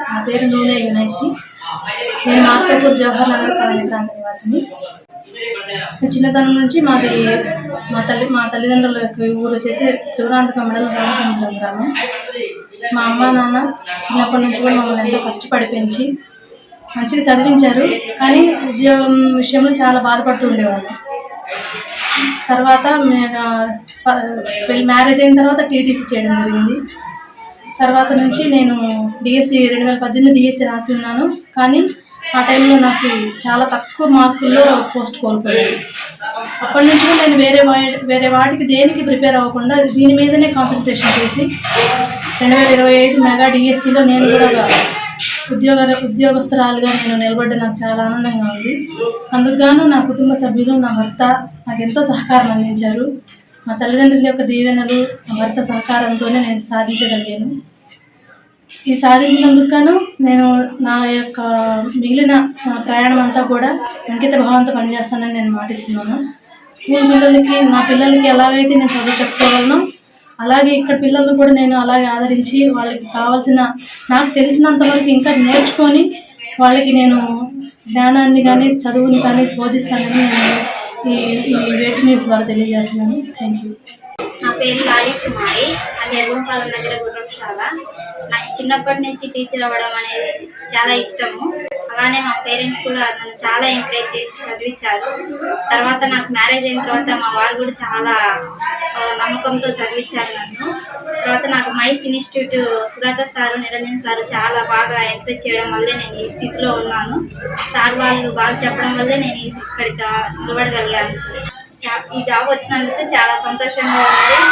నా పేరు నూనె యునైసి నేను మార్కాపూర్ జవహర్ నగర్ కాలనీ ప్రాంత నివాసిని. చిన్నతనం నుంచి మాది మా తల్లి మా తల్లిదండ్రుల ఊరు వచ్చేసి త్రిపురాంతక మండలం రామసముద్రం గ్రామం. మా అమ్మ నాన్న చిన్నప్పటి నుంచి కూడా మమ్మల్ని ఎంతో కష్టపడి పెంచి మంచిగా చదివించారు. కానీ ఉద్యోగం విషయంలో చాలా బాధపడుతూ ఉండేవాళ్ళు. తర్వాత మ్యారేజ్ అయిన తర్వాత టీటీసీ చేయడం జరిగింది. తర్వాత నుంచి నేను డిఎస్సి రెండు వేల పద్దెనిమిది డిఎస్సి రాసి ఉన్నాను. కానీ ఆ టైంలో నాకు చాలా తక్కువ మార్కుల్లో పోస్ట్ కోల్పోయాను అప్పటి నుంచి కూడా నేను వేరే వా- వేరే వాటికి దేనికి ప్రిపేర్ అవ్వకుండా దీని మీదనే కాన్సన్ట్రేషన్ చేసి రెండు వేల ఇరవై ఐదు మెగా డిఎస్సిలో నేను కూడా ఉద్యోగ ఉద్యోగస్తురాలుగా నేను నిలబడ్డ నాకు చాలా ఆనందంగా ఉంది. అందుకు గాను నా కుటుంబ సభ్యులు నా భర్త నాకు ఎంతో సహకారం అందించారు. మా తల్లిదండ్రుల యొక్క దీవెనలు నా భర్త సహకారంతోనే నేను సాధించగలిగాను. ఈ సాధించినందుకు నేను నా యొక్క మిగిలిన ప్రయాణం అంతా కూడా అంకిత భావంతో పనిచేస్తానని నేను మాటిస్తున్నాను. స్కూల్ పిల్లలకి నా పిల్లలకి ఎలాగైతే నేను చదువు చెప్పుకోగలను అలాగే ఇక్కడ పిల్లలు కూడా నేను అలాగే ఆదరించి వాళ్ళకి కావాల్సిన నాకు తెలిసినంత వరకు ఇంకా నేర్చుకొని వాళ్ళకి నేను జ్ఞానాన్ని కానీ చదువుని కానీ బోధిస్తానని నేను ఈ ఈ వేటి న్యూస్ ద్వారా తెలియజేస్తున్నాను. థ్యాంక్ యూ నా పేరు లాలి కుమారి. అది ఎర్రపాలెం దగ్గర గుర్రంశాల. నాకు చిన్నప్పటి నుంచి టీచర్ అవ్వడం అనేది చాలా ఇష్టము. అలానే మా పేరెంట్స్ కూడా నన్ను చాలా ఎంకరేజ్ చేసి చదివించారు. తర్వాత నాకు మ్యారేజ్ అయిన తర్వాత మా వారు కూడా చాలా నమ్మకంతో చదివించారు నన్ను. తర్వాత నాకు mice institute Sudhakar sir Niranjan sir చాలా బాగా ఎంకరేజ్ చేయడం వల్లే నేను ఈ స్థితిలో ఉన్నాను. సార్ వాళ్ళు బాగా చెప్పడం వల్లే నేను ఇక్కడికి నిలబడగలిగాను. ఈ జాబ్ వచ్చినందుకు చాలా సంతోషంగా ఉంది.